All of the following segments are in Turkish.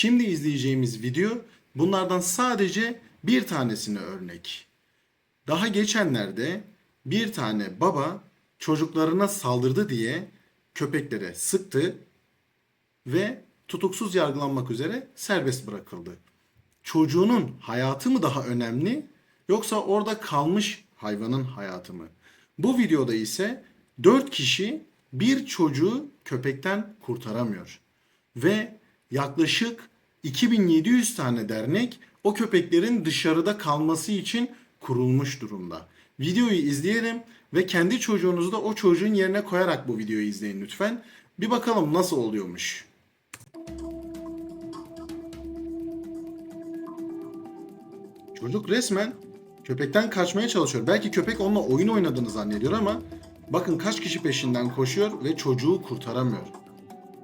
Şimdi izleyeceğimiz video bunlardan sadece bir tanesine örnek. Daha geçenlerde bir tane baba çocuklarına saldırdı diye köpeklere sıktı ve tutuksuz yargılanmak üzere serbest bırakıldı. Çocuğunun hayatı mı daha önemli yoksa orada kalmış hayvanın hayatı mı? Bu videoda ise 4 kişi bir çocuğu köpekten kurtaramıyor. Ve yaklaşık 2700 tane dernek o köpeklerin dışarıda kalması için kurulmuş durumda. Videoyu izleyelim ve kendi çocuğunuzu da o çocuğun yerine koyarak bu videoyu izleyin lütfen. Bir bakalım nasıl oluyormuş. Çocuk resmen köpekten kaçmaya çalışıyor. Belki köpek onunla oyun oynadığını zannediyor ama bakın kaç kişi peşinden koşuyor ve çocuğu kurtaramıyor.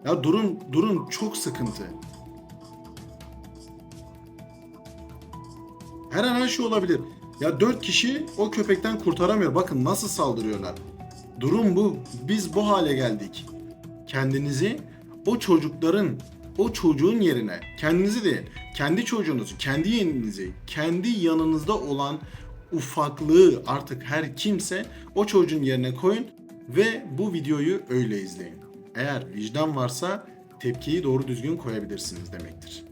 Ya durun durun çok sıkıntı. Her an her şey olabilir. Ya dört kişi o köpekten kurtaramıyor. Bakın nasıl saldırıyorlar. Durum bu. Biz bu hale geldik. Kendinizi o çocukların, o çocuğun yerine, kendinizi değil, kendi çocuğunuzu, kendi yeğeninizi, kendi yanınızda olan ufaklığı artık her kimse o çocuğun yerine koyun ve bu videoyu öyle izleyin. Eğer vicdan varsa tepkiyi doğru düzgün koyabilirsiniz demektir.